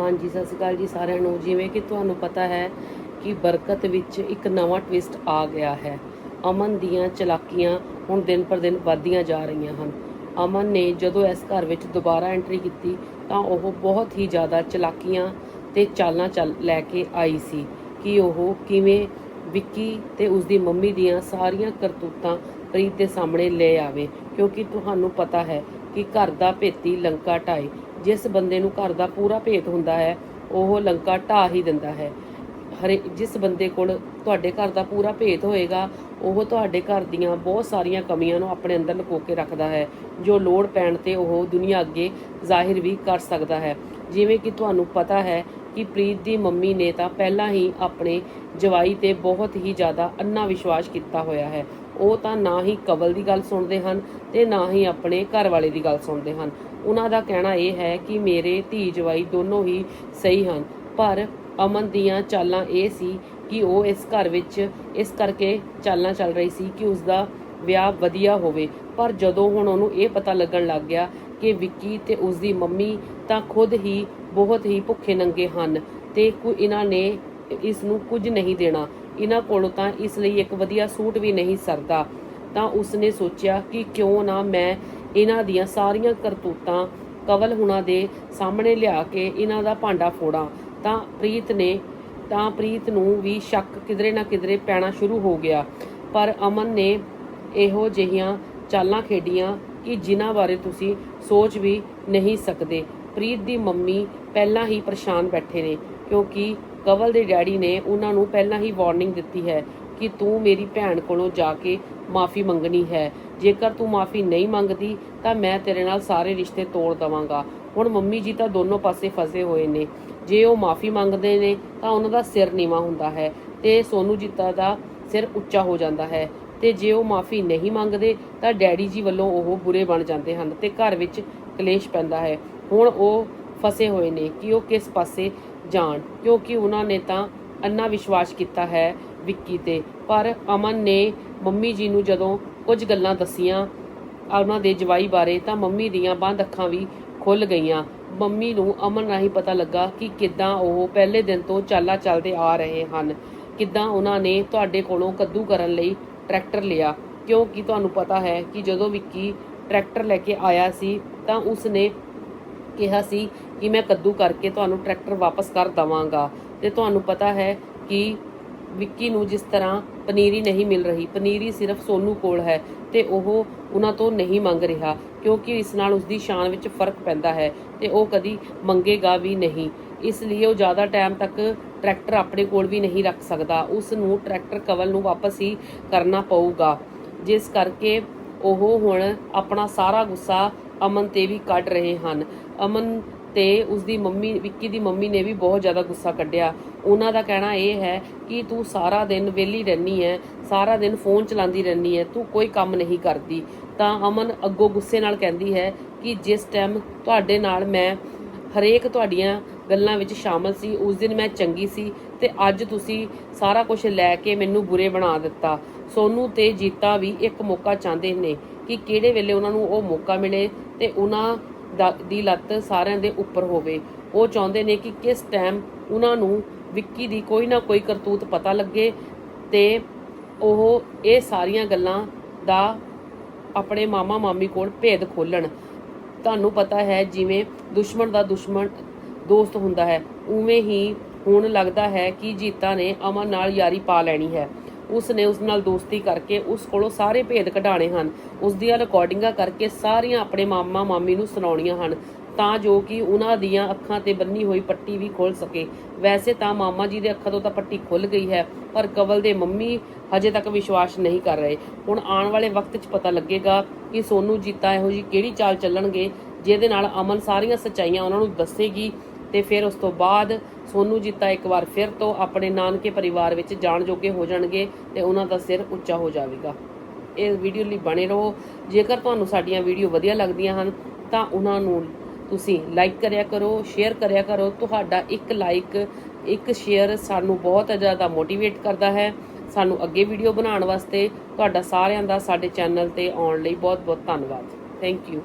ਹਾਂਜੀ, ਸਤਿ ਸ਼੍ਰੀ ਅਕਾਲ ਜੀ ਸਾਰਿਆਂ ਨੂੰ। ਜਿਵੇਂ ਕਿ ਤੁਹਾਨੂੰ ਪਤਾ ਹੈ ਕਿ ਬਰਕਤ ਵਿੱਚ ਇੱਕ ਨਵਾਂ ਟਵਿਸਟ ਆ ਗਿਆ ਹੈ। ਅਮਨ ਦੀਆਂ ਚਲਾਕੀਆਂ ਹੁਣ ਦਿਨ ਪਰ ਦਿਨ ਵੱਧਦੀਆਂ ਜਾ ਰਹੀਆਂ ਹਨ। ਅਮਨ ਨੇ ਜਦੋਂ ਇਸ ਘਰ ਵਿੱਚ ਦੁਬਾਰਾ ਐਂਟਰੀ ਕੀਤੀ, ਤਾਂ ਉਹ ਬਹੁਤ ਹੀ ਜ਼ਿਆਦਾ ਚਲਾਕੀਆਂ ਤੇ ਚਾਲਾਂ ਚੱਲ ਲੈ ਕੇ ਆਈ ਸੀ ਕਿ ਉਹ ਕਿਵੇਂ ਵਿੱਕੀ ਤੇ ਉਸਦੀ ਮੰਮੀ ਦੀਆਂ ਸਾਰੀਆਂ ਕਰਤੂਤਾਂ ਪ੍ਰੀਤ ਦੇ ਸਾਹਮਣੇ ਲੈ ਆਵੇ। ਕਿਉਂਕਿ ਤੁਹਾਨੂੰ ਪਤਾ ਹੈ ਕਿ ਘਰ ਦਾ ਭੇਤੀ ਲੰਕਾ ਢਾਏ ਜਿਸ ਬੰਦੇ ਨੂੰ ਘਰ ਦਾ ਪੂਰਾ ਭੇਤ ਹੁੰਦਾ ਹੈ, ਉਹ ਲੰਕਾ ਢਾਹ ਹੀ ਦਿੰਦਾ ਹੈ। ਹਰੇ, ਜਿਸ ਬੰਦੇ ਕੋਲ ਤੁਹਾਡੇ ਘਰ ਦਾ ਪੂਰਾ ਭੇਤ ਹੋਏਗਾ, ਉਹ ਤੁਹਾਡੇ ਘਰ ਦੀਆਂ ਬਹੁਤ ਸਾਰੀਆਂ ਕਮੀਆਂ ਨੂੰ ਆਪਣੇ ਅੰਦਰ ਲੁਕੋ ਕੇ ਰੱਖਦਾ ਹੈ, ਜੋ ਲੋੜ ਪੈਣ ਤੇ ਉਹ ਦੁਨੀਆ ਅੱਗੇ ਜ਼ਾਹਿਰ ਵੀ ਕਰ ਸਕਦਾ ਹੈ। ਜਿਵੇਂ ਕਿ ਤੁਹਾਨੂੰ ਪਤਾ ਹੈ ਕਿ ਪ੍ਰੀਤ ਦੀ ਮੰਮੀ ਨੇ ਤਾਂ ਪਹਿਲਾਂ ਹੀ ਆਪਣੇ ਜਵਾਈ ਤੇ ਬਹੁਤ ਹੀ ਜ਼ਿਆਦਾ ਅੰਨਾ ਵਿਸ਼ਵਾਸ ਕੀਤਾ ਹੋਇਆ ਹੈ। ਉਹ ਤਾਂ ਨਾ ਹੀ ਕਵਲ ਦੀ ਗੱਲ ਸੁਣਦੇ ਹਨ ਤੇ ਨਾ ਹੀ ਆਪਣੇ ਘਰ ਵਾਲੇ ਦੀ ਗੱਲ ਸੁਣਦੇ ਹਨ। ਉਹਨਾਂ ਦਾ ਕਹਿਣਾ ਇਹ ਹੈ ਕਿ ਮੇਰੇ ਧੀ ਜਵਾਈ ਦੋਨੋਂ ਹੀ ਸਹੀ ਹਨ, ਪਰ ਅਮਨ ਦੀਆਂ ਚਾਲਾਂ ਇਹ ਸੀ ਕਿ ਉਹ ਇਸ ਘਰ ਵਿੱਚ ਇਸ ਕਰਕੇ ਚਾਲਾਂ ਚੱਲ ਰਹੀ ਸੀ ਕਿ ਉਸ ਦਾ ਵਿਆਹ ਵਧੀਆ ਹੋਵੇ। ਪਰ ਜਦੋਂ ਹੁਣ ਉਹਨੂੰ ਇਹ ਪਤਾ ਲੱਗਣ ਲੱਗ ਗਿਆ ਕਿ ਵਿੱਕੀ ਤੇ ਉਸ ਦੀ ਮੰਮੀ ਤਾਂ ਖੁਦ ਹੀ ਬਹੁਤ ਹੀ ਭੁੱਖੇ ਨੰਗੇ ਹਨ ਤੇ ਕੋਈ ਇਹਨਾਂ ਨੇ ਇਸ ਨੂੰ ਕੁਝ ਨਹੀਂ ਦੇਣਾ। ਇਹਨਾਂ ਕੋਲੋਂ ਤਾਂ ਇਸ ਲਈ ਇੱਕ ਵਧੀਆ ਸੂਟ ਵੀ ਨਹੀਂ ਸਰਦਾ। ਤਾਂ ਉਸਨੇ ਸੋਚਿਆ ਕਿ ਕਿਉਂ ਨਾ ਮੈਂ ਇਹਨਾਂ ਦੀਆਂ ਸਾਰੀਆਂ ਕਰਤੂਤਾਂ ਕਵਲ ਹੁਣਾਂ ਦੇ ਸਾਹਮਣੇ ਲਿਆ ਕੇ ਇਹਨਾਂ ਦਾ ਭਾਂਡਾ ਫੋੜਾਂ। ਤਾਂ ਪ੍ਰੀਤ ਨੇ, ਤਾਂ ਪ੍ਰੀਤ ਨੂੰ ਵੀ ਸ਼ੱਕ ਕਿਧਰੇ ਨਾ ਕਿਧਰੇ ਪੈਣਾ ਸ਼ੁਰੂ ਹੋ ਗਿਆ। ਪਰ ਅਮਨ ਨੇ ਇਹੋ ਜਿਹੀਆਂ ਚਾਲਾਂ ਖੇਡੀਆਂ ਕਿ ਜਿਨ੍ਹਾਂ ਬਾਰੇ ਤੁਸੀਂ ਸੋਚ ਵੀ ਨਹੀਂ ਸਕਦੇ। ਪ੍ਰੀਤ ਦੀ ਮੰਮੀ ਪਹਿਲਾਂ ਹੀ ਪਰੇਸ਼ਾਨ ਬੈਠੇ ਨੇ, ਕਿਉਂਕਿ ਕਵਲ ਦੇ ਡੈਡੀ ਨੇ ਉਹਨਾਂ ਨੂੰ ਪਹਿਲਾਂ ਹੀ ਵਾਰਨਿੰਗ ਦਿੱਤੀ ਹੈ ਕਿ ਤੂੰ ਮੇਰੀ ਭੈਣ ਕੋਲੋਂ ਜਾ ਕੇ ਮਾਫੀ ਮੰਗਣੀ ਹੈ। ਜੇਕਰ ਤੂੰ ਮਾਫੀ ਨਹੀਂ ਮੰਗਦੀ, ਤਾਂ ਮੈਂ ਤੇਰੇ ਨਾਲ ਸਾਰੇ ਰਿਸ਼ਤੇ ਤੋੜ ਦਵਾਂਗਾ। ਹੁਣ ਮੰਮੀ ਜੀ ਤਾਂ ਦੋਨੋਂ ਪਾਸੇ ਫਸੇ ਹੋਏ ਨੇ। ਜੇ ਉਹ ਮਾਫੀ ਮੰਗਦੇ ਨੇ, ਤਾਂ ਉਹਨਾਂ ਦਾ ਸਿਰ ਨੀਵਾ ਹੁੰਦਾ ਹੈ ਤੇ ਸੋਨੂ ਜੀਤਾ ਦਾ ਸਿਰ ਉੱਚਾ ਹੋ ਜਾਂਦਾ ਹੈ। ਤੇ ਜੇ ਉਹ ਮਾਫੀ ਨਹੀਂ ਮੰਗਦੇ, ਤਾਂ ਡੈਡੀ ਜੀ ਵੱਲੋਂ ਉਹ ਬੁਰੇ ਬਣ ਜਾਂਦੇ ਹਨ ਤੇ ਘਰ ਵਿੱਚ ਕਲੇਸ਼ ਪੈਂਦਾ ਹੈ। ਹੁਣ ਉਹ ਫਸੇ ਹੋਏ ਨੇ, ਕਿ ਉਹ ਕਿਸ ਪਾਸੇ ਜਾਣ? ਕਿਉਂਕਿ ਉਹਨਾਂ ਨੇ ਤਾਂ ਅੰਨਾ ਵਿਸ਼ਵਾਸ ਕੀਤਾ ਹੈ ਵਿੱਕੀ ਤੇ। ਪਰ ਅਮਨ ਨੇ ਮੰਮੀ ਜੀ ਨੂੰ ਜਦੋਂ ਕੁਝ ਗੱਲਾਂ ਦਸੀਆਂ ਉਹਨਾਂ ਦੇ ਜਵਾਈ ਬਾਰੇ, ਤਾਂ ਮੰਮੀ ਦੀਆਂ ਬੰਦ ਅੱਖਾਂ ਵੀ ਖੁੱਲ ਗਈਆਂ। ਮੰਮੀ ਨੂੰ ਅਮਨ ਰਾਹੀਂ ਪਤਾ ਲੱਗਾ ਕਿ ਕਿੱਦਾਂ ਉਹ ਪਹਿਲੇ ਦਿਨ ਤੋਂ ਚਾਲਾ ਚੱਲਦੇ ਆ ਰਹੇ ਹਨ। ਕਿੱਦਾਂ ਉਹਨਾਂ ਨੇ ਤੁਹਾਡੇ ਕੋਲੋਂ ਕੱਦੂ ਕਰਨ ਲਈ ਟਰੈਕਟਰ ਲਿਆ। ਕਿਉਂਕਿ ਤੁਹਾਨੂੰ ਪਤਾ ਹੈ ਕਿ ਜਦੋਂ ਵਿੱਕੀ ਟਰੈਕਟਰ ਲੈ ਕੇ ਆਇਆ ਸੀ, ਤਾਂ ਉਸਨੇ ਕਿਹਾ ਸੀ ਕਿ ਮੈਂ ਕੱਦੂ ਕਰਕੇ ਤੁਹਾਨੂੰ ਟਰੈਕਟਰ ਵਾਪਸ ਕਰ ਦਵਾਂਗਾ। ਤੇ ਤੁਹਾਨੂੰ ਪਤਾ ਹੈ ਕਿ ਵਿੱਕੀ ਨੂੰ ਜਿਸ ਤਰ੍ਹਾਂ ਪਨੀਰੀ ਨਹੀਂ ਮਿਲ ਰਹੀ, ਪਨੀਰੀ ਸਿਰਫ ਸੋਨੂ ਕੋਲ ਹੈ ਤੇ ਉਹ ਉਹਨਾਂ ਤੋਂ ਨਹੀਂ ਮੰਗ ਰਿਹਾ, ਕਿਉਂਕਿ ਇਸ ਨਾਲ ਉਸਦੀ ਸ਼ਾਨ ਵਿੱਚ ਫ਼ਰਕ ਪੈਂਦਾ ਹੈ ਤੇ ਉਹ ਕਦੀ ਮੰਗੇਗਾ ਵੀ ਨਹੀਂ। ਇਸ ਲਈ ਉਹ ਜ਼ਿਆਦਾ ਟਾਈਮ ਤੱਕ ਟਰੈਕਟਰ ਆਪਣੇ ਕੋਲ ਵੀ ਨਹੀਂ ਰੱਖ ਸਕਦਾ। ਉਸ ਨੂੰ ਟਰੈਕਟਰ ਕਵਲ ਨੂੰ ਵਾਪਸ ਹੀ ਕਰਨਾ ਪਊਗਾ। ਜਿਸ ਕਰਕੇ ਉਹ ਹੁਣ ਆਪਣਾ ਸਾਰਾ ਗੁੱਸਾ ਅਮਨ ਤੇ ਵੀ ਕੱਢ ਰਹੇ ਹਨ। ਅਮਨ ਤੇ ਉਸਦੀ ਮੰਮੀ, ਵਿੱਕੀ ਦੀ ਮੰਮੀ ਨੇ ਵੀ ਬਹੁਤ ਜ਼ਿਆਦਾ ਗੁੱਸਾ ਕੱਢਿਆ। ਉਹਨਾਂ ਦਾ ਕਹਿਣਾ ਇਹ ਹੈ ਕਿ ਤੂੰ ਸਾਰਾ ਦਿਨ ਵਿਹਲੀ ਰਹਿਨੀ ਹੈ ਸਾਰਾ ਦਿਨ ਫੋਨ ਚਲਾਉਂਦੀ ਰਹਿਨੀ ਹੈ ਤੂੰ ਕੋਈ ਕੰਮ ਨਹੀਂ ਕਰਦੀ। ਤਾਂ ਅਮਨ ਅੱਗੋਂ ਗੁੱਸੇ ਨਾਲ ਕਹਿੰਦੀ ਹੈ ਕਿ ਜਿਸ ਟਾਈਮ ਤੁਹਾਡੇ ਨਾਲ ਮੈਂ ਹਰੇਕ ਤੁਹਾਡੀਆਂ ਗੱਲਾਂ ਵਿੱਚ ਸ਼ਾਮਲ ਸੀ, ਉਸ ਦਿਨ ਮੈਂ ਚੰਗੀ ਸੀ ਤੇ ਅੱਜ ਤੁਸੀਂ ਸਾਰਾ ਕੁਝ ਲੈ ਕੇ ਮੈਨੂੰ ਬੁਰੇ ਬਣਾ ਦਿੱਤਾ। ਸੋਨੂ ਤੇ ਜੀਤਾ ਵੀ ਇੱਕ ਮੌਕਾ ਚਾਹੁੰਦੇ ਨੇ ਕਿ ਕਿਹੜੇ ਵੇਲੇ ਉਹਨਾਂ ਨੂੰ ਉਹ ਮੌਕਾ ਮਿਲੇ ਤੇ ਉਹਨਾਂ ਦਾ- ਦੀ ਲੱਤ ਸਾਰਿਆਂ ਦੇ ਉੱਪਰ ਹੋਵੇ। ਉਹ ਚਾਹੁੰਦੇ ਨੇ ਕਿ ਕਿਸ ਟਾਈਮ ਉਹਨਾਂ ਨੂੰ ਵਿੱਕੀ ਦੀ ਕੋਈ ਨਾ ਕੋਈ ਕਰਤੂਤ ਪਤਾ ਲੱਗੇ ਤੇ ਉਹ ਇਹ ਸਾਰੀਆਂ ਗੱਲਾਂ ਦਾ ਆਪਣੇ ਮਾਮਾ ਮਾਮੀ ਕੋਲ ਭੇਦ ਖੋਲਣ। ਤੁਹਾਨੂੰ ਪਤਾ ਹੈ ਜਿਵੇਂ ਦੁਸ਼ਮਣ ਦਾ ਦੁਸ਼ਮਣ ਦੋਸਤ ਹੁੰਦਾ ਹੈ, ਉਵੇਂ ਹੀ ਹੁਣ ਲੱਗਦਾ ਹੈ ਕਿ ਜੀਤਾ ਨੇ ਅਮਨ ਨਾਲ ਯਾਰੀ ਪਾ ਲੈਣੀ ਹੈ। ਉਸ ਨੇ ਉਸ ਨਾਲ ਦੋਸਤੀ ਕਰਕੇ ਉਸ ਕੋਲੋਂ ਸਾਰੇ ਭੇਦ ਕਢਾਣੇ ਹਨ। ਉਸ ਦੀਆਂ ਰਿਕਾਰਡਿੰਗਾਂ ਕਰਕੇ ਸਾਰੀਆਂ ਆਪਣੇ ਮਾਮਾ ਮਾਮੀ ਨੂੰ ਸੁਣਾਉਣੀਆਂ ਹਨ। ਤਾਂ ਜੋ ਕਿ ਉਹਨਾਂ ਦੀਆਂ ਅੱਖਾਂ ਤੇ ਬੰਨੀ ਹੋਈ ਪੱਟੀ ਵੀ ਖੁੱਲ ਸਕੇ। ਵੈਸੇ ਤਾਂ ਮਾਮਾ ਜੀ ਦੇ ਅੱਖਾਂ ਤੋਂ ਤਾਂ ਪੱਟੀ ਖੁੱਲ ਗਈ ਹੈ, ਪਰ ਕਵਲ ਦੇ ਮੰਮੀ ਹਜੇ ਤੱਕ ਵਿਸ਼ਵਾਸ ਨਹੀਂ ਕਰ ਰਹੇ। ਹੁਣ ਆਉਣ ਵਾਲੇ ਵਕਤ 'ਚ ਪਤਾ ਲੱਗੇਗਾ ਕਿ ਸੋਨੂ ਜੀਤਾ ਇਹੋ ਜੀ ਕਿਹੜੀ ਚਾਲ ਚੱਲਣਗੇ, ਜਿਹਦੇ ਨਾਲ ਅਮਨ ਸਾਰੀਆਂ ਸੱਚਾਈਆਂ ਉਹਨਾਂ ਨੂੰ ਦੱਸੇਗੀ ਤੇ ਫਿਰ ਉਸ ਤੋਂ ਬਾਅਦ ਸੋਨੂ ਜੀਤਾ ਇੱਕ ਵਾਰ ਫਿਰ ਤੋਂ ਆਪਣੇ ਨਾਨਕੇ ਪਰਿਵਾਰ ਵਿੱਚ ਜਾਣ ਜੋਗੇ ਹੋ ਜਾਣਗੇ ਤੇ ਉਹਨਾਂ ਦਾ ਸਿਰ ਉੱਚਾ ਹੋ ਜਾਵੇਗਾ। ਇਸ ਵੀਡੀਓ ਲਈ ਬਣੇ ਰਹੋ। ਜੇਕਰ ਤੁਹਾਨੂੰ ਸਾਡੀਆਂ ਵੀਡੀਓ ਵਧੀਆ ਲੱਗਦੀਆਂ ਹਨ, ਤਾਂ ਉਹਨਾਂ ਨੂੰ ਤੁਸੀਂ ਲਾਈਕ ਕਰਿਆ ਕਰੋ ਸ਼ੇਅਰ ਕਰਿਆ ਕਰੋ। ਤੁਹਾਡਾ ਇੱਕ ਲਾਈਕ ਇੱਕ ਸ਼ੇਅਰ ਸਾਨੂੰ ਬਹੁਤ ਜ਼ਿਆਦਾ ਮੋਟੀਵੇਟ ਕਰਦਾ ਹੈ। ਸਾਨੂੰ ਅੱਗੇ ਵੀਡੀਓ ਬਣਾਉਣ ਵਾਸਤੇ ਤੁਹਾਡਾ ਸਾਰਿਆਂ ਦਾ ਸਾਡੇ ਚੈਨਲ ਤੇ ਆਉਣ ਲਈ ਬਹੁਤ ਬਹੁਤ ਧੰਨਵਾਦ। Thank you